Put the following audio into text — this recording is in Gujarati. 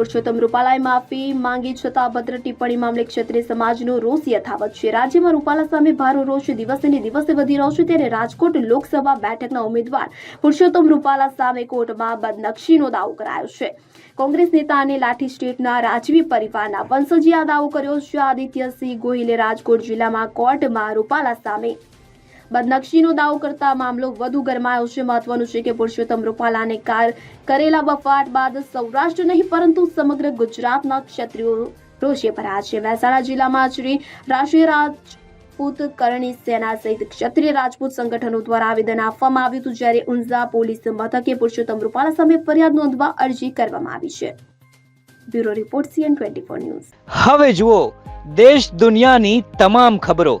પુરુષોત્તમ રૂપાલાએ માફી માંગી છતાં અભદ્ર ટિપ્પણી મામલે ક્ષત્રિય સમાજનો રોષ યથાવત છે. રાજ્યમાં રૂપાલા સામે ભારો રોષ દિવસે ને દિવસે વધી રહ્યો છે ત્યારે રાજકોટ લોકસભા બેઠકના ઉમેદવાર પુરુષોત્તમ રૂપાલા સામે કોર્ટમાં બદનક્ષીનો દાવો કરાયો છે. કોંગ્રેસ નેતા અને લાઠી સ્ટેટના રાજવી પરિવારના વંશજીએ દાવો કર્યો છે. આદિત્યસિંહ ગોહિલે રાજકોટ જિલ્લામાં કોર્ટમાં રૂપાલા સામે બદનક્ષીનો દાવો કરતા મામલો વધુ ગરમાયો છે. મહત્વનું છે કે પુરુષોત્તમ રૂપાલાને કાર કરેલા બફાટ બાદ સૌરાષ્ટ્ર નહીં, પરંતુ સમગ્ર ગુજરાતના ક્ષત્રિયો રોષે ભરાયા છે. મહેસાણા જિલ્લામાં શ્રી રાષ્ટ્રીય રાજપૂત કરણી સેના સહિત ક્ષત્રિય રાજપૂત સંગઠનો દ્વારા આવેદન આપવામાં આવ્યું હતું, જ્યારે ઊંઝા પોલીસ મથકે પુરુષોત્તમ રૂપાલા સામે ફરિયાદ નોંધવા અરજી કરવામાં આવી છે. Bureau report, C N twenty four news. હવે જુઓ, દેશ દુનિયાની તમામ ખબરો.